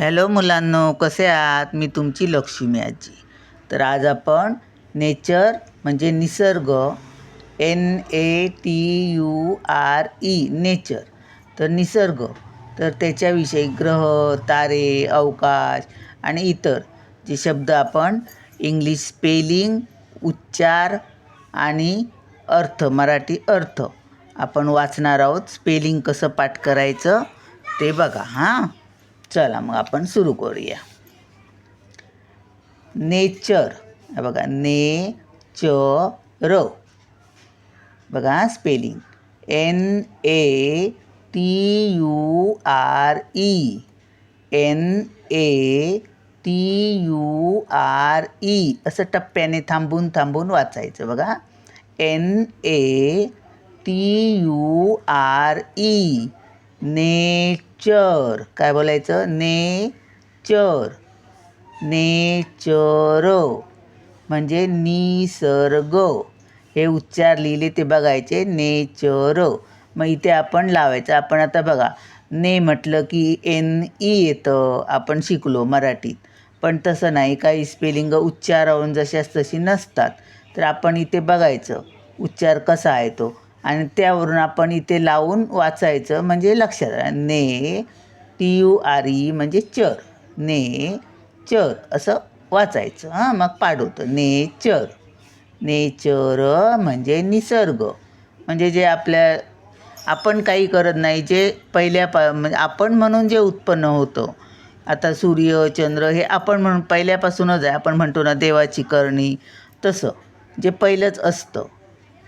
Hello मुलांनो कसे आहात? मी तुमची लक्ष्मी आजी. तर आज आपण नेचर म्हणजे निसर्ग N A T U R E nature. तर निसर्ग. तर त्याच्याविषयी ग्रह तारे अवकाश आणि इतर जे शब्द आपण इंग्लिश स्पेलिंग उच्चार आणि अर्थ मराठी अर्थ आपण वाचणार आहोत. स्पेलिंग कसं पाठ करायचं ते बघा हां? चला मग आपण सुरू करूया. नेचर. बघा ने च र बघा spelling N A T U R E N A T U R E असं टप्प्याने थांबून थांबून वाचायचं बघा. N A T U R E nature. काय बोलायचं? नेचर. नेचर. म्हणजे निसर्ग. हे उच्चार लिहिले ते बघायचे. नेचर. मग इथे आपण लावायचं. आपण आता बघा ने म्हटलं की एन ई येतं. आपण शिकलो मराठीत. पण तसं नाही. काही स्पेलिंग उच्चारावरून जशाच तशी नसतात. तर आपण इथे बघायचं. उच्चार कसा आहे तो? आणि त्यावरून आपण इथे लावून वाचायचं म्हणजे लक्षात ने टी यू आर ई म्हणजे चर. ने चर असं वाचायचं हां मग पाठ होतं नेचर नेचर म्हणजे निसर्ग. म्हणजे जे आपल्या आपण काही करत नाही जे पहिल्या पा म्हणजे आपण म्हणून जे उत्पन्न होतं. आता सूर्य चंद्र हे आपण म्हणून पहिल्यापासूनच आहे. आपण म्हणतो ना देवाची करणी तसं. जे पहिलंच असतं.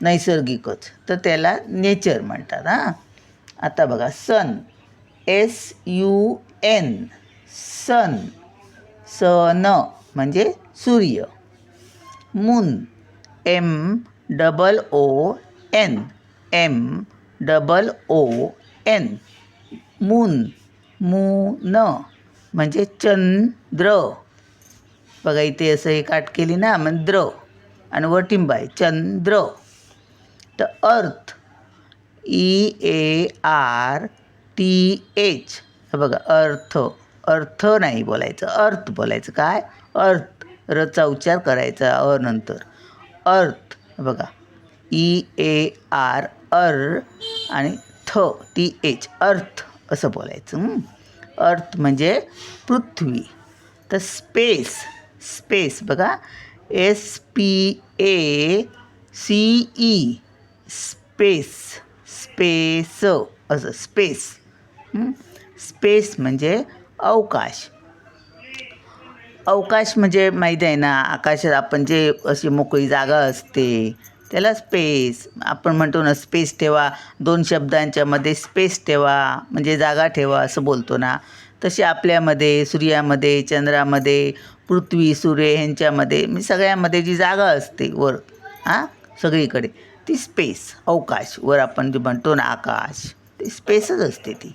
नैसर्गिकच. तर त्याला नेचर म्हणतात हां. आता बघा sun. S U N. Sun. Sun म्हणजे सूर्य. Moon. M double O N. M double O N. Moon. Moon म्हणजे चंद्र. बघा इथे असं हे काट केली ना म्हणजे द्र. आणि वर आहे चंद्र. तर earth E A R T H बघा अर्थ. अर्थ नाही बोलायचं. अर्थ बोलायचं काय? अर्थ. रचा उच्चार करायचा अ नंतर. अर्थ. बघा. ई ए आर अर आणि थ टी एच अर्थ असं बोलायचं. अर्थ म्हणजे पृथ्वी. तर स्पेस स्पेस बघा. S P A C E space space असं स्पेस. स्पेस म्हणजे अवकाश. अवकाश म्हणजे माहीत आहे ना आकाशात आपण जे अशी मोकळी जागा असते त्याला स्पेस. आपण म्हणतो ना स्पेस ठेवा. दोन शब्दांच्यामध्ये स्पेस ठेवा म्हणजे जागा ठेवा असं बोलतो ना. तसे आपल्यामध्ये सूर्यामध्ये चंद्रामध्ये पृथ्वी सूर्य ह्यांच्यामध्ये म्हणजे सगळ्यामध्ये जी जागा असते वर हां? सगळीकडे. ती स्पेस अवकाश वर आपण जे म्हणतो ना आकाश ते स्पेसच असते ती.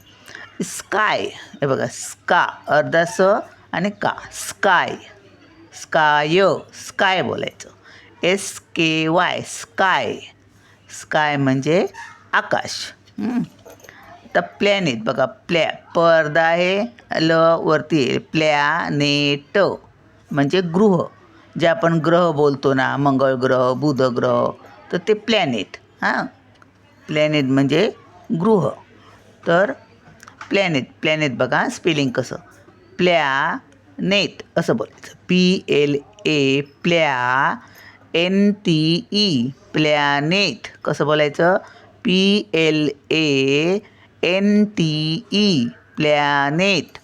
स्काय हे बघा स्का अर्धा स आणि का स्काय स्काय स्काय बोलायचं. S K Y sky sky म्हणजे आकाश. तर आता प्लॅनेट बघा प्लॅ पडदा आहे ल वरती प्लॅनेट म्हणजे गृह. जे आपण ग्रह बोलतो ना मंगळ ग्रह बुध ग्रह तर ते प्लॅनेट हां? प्लॅनेट म्हणजे गृह. तर प्लॅनेट प्लॅनेट बघा स्पेलिंग कसं? प्लॅ नेट असं बोलायचं. पी एल ए प्लॅ एन टी ई प्लॅनेट कसं बोलायचं? P L A N T E planet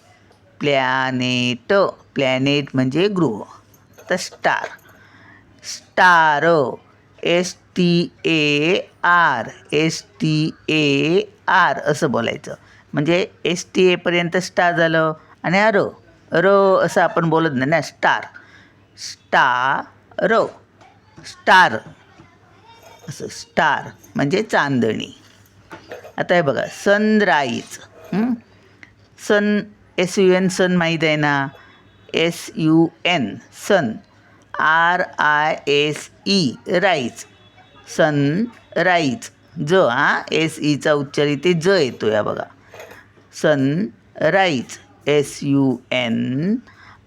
planet planet म्हणजे गृह. तर star star S T A R S T A R असं बोलायचं. म्हणजे एस टी एपर्यंत स्टार झालं आणि अर र असं आपण बोलत नाही ना स्टार स्टार स्टार असं स्टार म्हणजे चांदणी. आता हे बघा sunrise sun S U N sun माहीत आहे ना? S U N sun R I S E rise. Sun rise. ज हा? एस ईचा उच्चार इथे ज येतो या बघा. Sun rise. S U N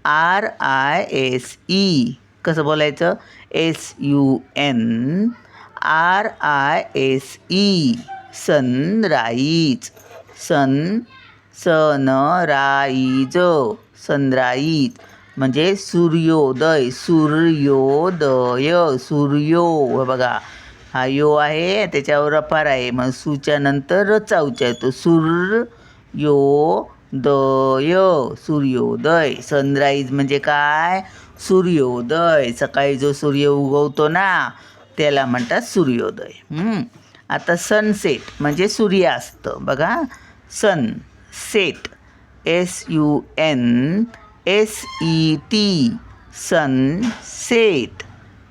R I S E. कसं बोलायचं? S U N R I S E. Sun rise. Sun sunrise. Sunrise म्हणजे सूर्योदय सूर्योदय सूर्यो हे बघा हा यो आहे त्याच्यावर अपार आहे. मग सूच्या नंतर रचा उच्चार येतो. सूर्योदय सूर्योदय. सनराईज म्हणजे काय? सूर्योदय. सकाळी जो सूर्य उगवतो ना त्याला म्हणतात सूर्योदय. आता सनसेट म्हणजे सूर्यास्त. बघा sun set S U N S E T sun set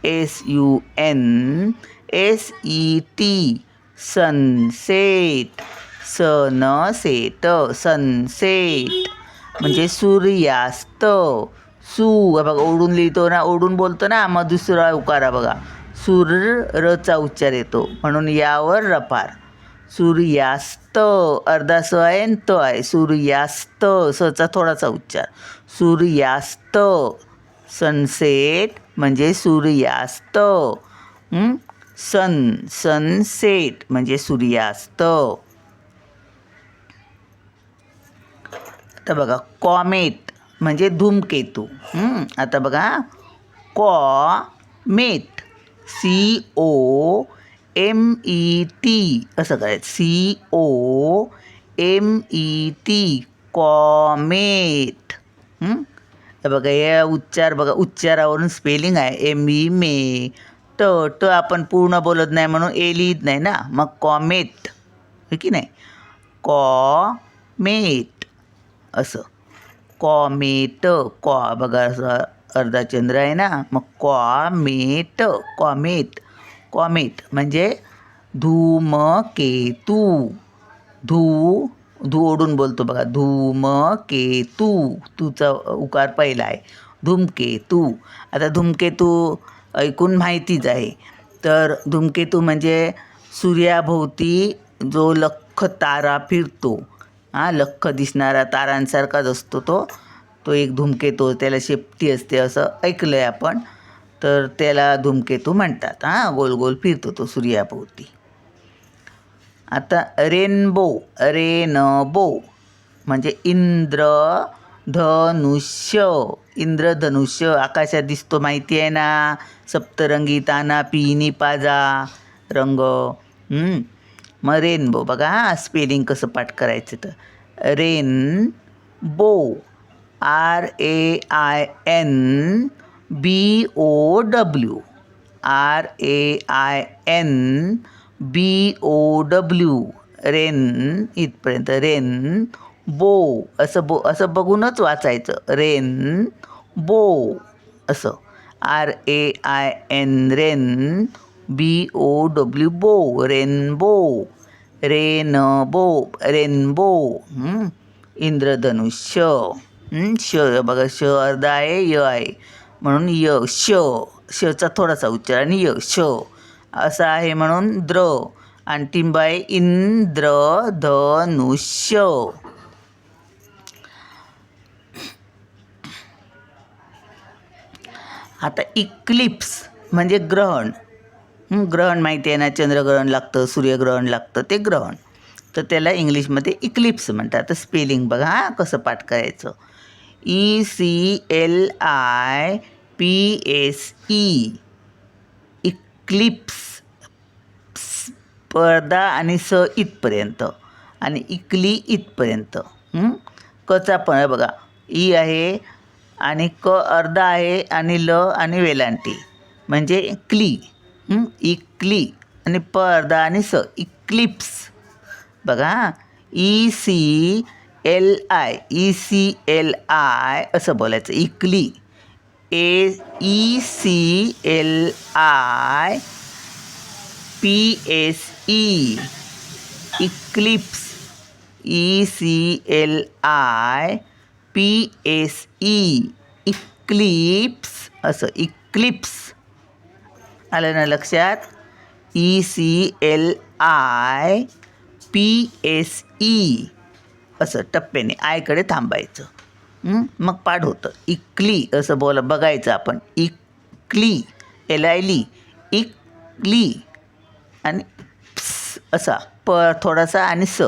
S U N S E T sunset sunset sunset म्हणजे सूर्यास्त सू. बघा ओढून लिहितो ना ओढून बोलतो ना मग दुसरा उकारा बघा. सूर रचा उच्चार येतो. म्हणून यावर रपार सूर्यास्त. अर्धा स आहे आणि त आहे. सूर्यास्त. सचा थोडासा उच्चार. सूर्यास्त. सनसेट म्हणजे सूर्यास्त. सन सनसेट म्हणजे सूर्यास्त. आता बघा कॉमेट म्हणजे धूमकेतू. आता बघा comet C O M E T असं करायचं. C O M E T comet. बघा या उच्चार बघा उच्चारावरून स्पेलिंग आहे. एम ई मे ट ट आपण पूर्ण बोलत नाही म्हणून ए लिहित नाही ना. मग कॉमेट. हो की नाही? कॉमेट. असं. कॉमेट. कॉ बघा असं अर्धा चंद्र आहे ना. मग कॉमेट. कॉमेट. कॉमेट म्हणजे धूमकेतू. धू धू ओढून बोलतो बघा धूमकेतू. तूचा उकार पहिला आहे. धूमकेतू. आता धूमकेतू ऐकून माहितीच आहे. तर धूमकेतू म्हणजे सूर्याभोवती जो लख तारा फिरतो. हां लख दिसणारा तारांसारखाच असतो तो. तो एक धूमकेतू त्याला शेपटी असते असं ऐकलं आहे आपण. तर त्याला धूमकेतू म्हणतात. हां गोल गोल फिरतो तो सूर्याभोवती. आता रेनबो रेनबो म्हणजे इंद्र धनुष्य. इंद्रधनुष्य आकाशात दिसतो माहिती आहे ना? सप्तरंगी ताना पिनी पाजा रंग. मग रेनबो बघा हां स्पेलिंग कसं पाठ करायचं तर. Rain bow R A I N B O W R A I N B O W rain इथपर्यंत रेन बो असं बो असं बघूनच वाचायचं. रेन बो असं. R A I N rain B O W bow rainbow rainbow rainbow इंद्रधनुष्य श बघा श अर्धा आहे य आहे. म्हणून य श शचा थोडासा उच्चार. आणि य श असं आहे म्हणून द्र. अंतिम टिंब आहे इंद्र धनुष्य आता इक्लिप्स म्हणजे ग्रहण. ग्रहण माहिती आहे ना चंद्रग्रहण लागतं सूर्यग्रहण लागतं ते ग्रहण. तर त्याला इंग्लिशमध्ये इक्लिप्स म्हणतात. तर स्पेलिंग बघा हां कसं पाठ करायचं. E C L I P S E eclipse पडदा आणि स इथपर्यंत. आणि इकली इथपर्यंत. कचा पण आहे बघा. ई आहे आणि क अर्धा आहे आणि ल आणि वेलांटी. म्हणजे क्ली इकली इक्ली आणि प अर्धा आणि स. इक्लिप्स. बघा. E C L I E C L I असं बोलायचं. इकली. A E C L I P S E eclipse E C L I P S E eclipse असं. इक्लिप्स आलं ना लक्षात? E C L I P S E असं टप्प्याने आयकडे थांबायचं. मग पाठ होतं. इकली असं बोला बघायचं आपण. इकली एल आय ली इकली. आणि असा प थोडासा आणि स.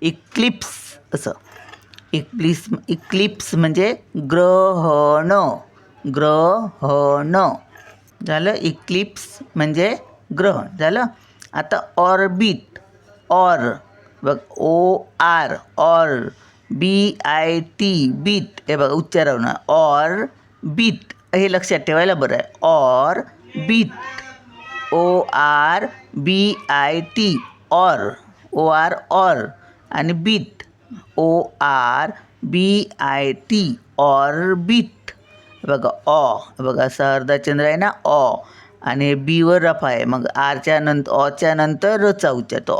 इक्लिप्स असं. इक्लिप्स इक्लिप्स म्हणजे ग्रहण. ग्रहण. झालं? इक्लिप्स म्हणजे ग्रहण. झालं? आता ऑर्बिट. ऑर. बघ O R or B I T bit. हे बघा उच्चार ऑर बीट. हे लक्षात ठेवायला बरं आहे. Orbit. O R B I T or. O R or. आणि bit. O R B I T orbit बघा ऑ बघा असा अर्धा चंद्र आहे ना ऑ आणि बीवर रफा आहे. मग आरच्या नंतर ऑच्या नंतर रचा उच्चारतो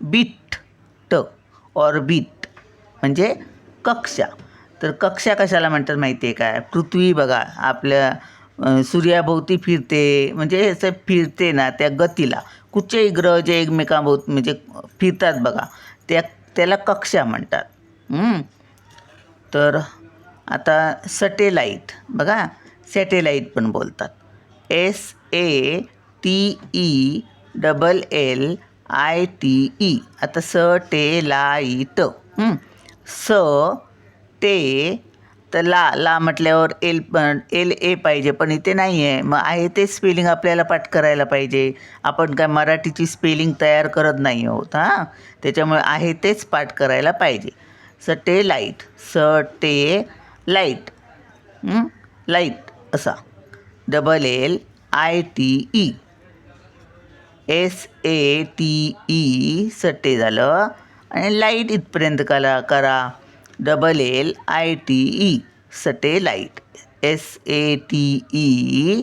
बीट ट ऑर्बिट म्हणजे कक्षा. तर कक्षा कशाला म्हणतात माहिती आहे काय? पृथ्वी बघा आपल्या सूर्याभोवती फिरते म्हणजे असं फिरते ना त्या गतीला. कुठचेही ग्रह जे एकमेकांभोवती म्हणजे फिरतात बघा त्या त्याला कक्षा म्हणतात. तर आता सटेलाईट बघा सॅटेलाईट पण बोलतात. S A T E double L I T E. आता स टे लाइट हं. स टे तर ला ला म्हटल्यावर एल पण एल ए पाहिजे पण इथे नाही आहे मग आहे ते स्पेलिंग आपल्याला पाठ करायला पाहिजे. आपण काय मराठीची स्पेलिंग तयार करत नाही आहोत हां? त्याच्यामुळे आहे तेच पाठ करायला पाहिजे. स टे light. Satellite. Light असा. Double L I T E. S A T E सट्टे झालं. आणि लाइट इथपर्यंत करा करा. Double L I T E satellite. S A T E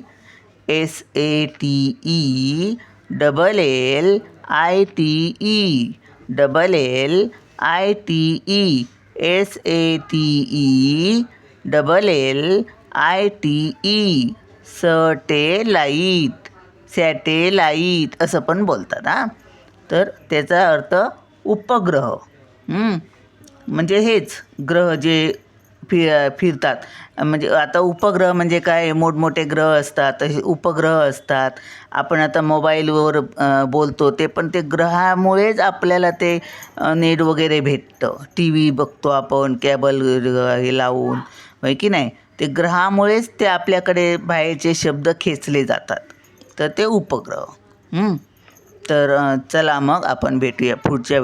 S A T E double L I T E double L I T E. S A T E double L I T E satellite satellite असं पण बोलतात हां. तर त्याचा अर्थ उपग्रह. म्हणजे हेच ग्रह जे फि फिरतात. म्हणजे आता उपग्रह म्हणजे काय? मोठमोठे ग्रह असतात तसे उपग्रह असतात. आपण आता मोबाईलवर बोलतो ते पण ते ग्रहामुळेच आपल्याला ते नेट वगैरे भेटतं. टी व्ही बघतो आपण कॅबल हे लावून. होय की नाही? ते ग्रहामुळेच ते आपल्याकडे बाहेरचे शब्द खेचले जातात. तर ते उपग्रह. तर चला मग आपण भेटूया पुढच्या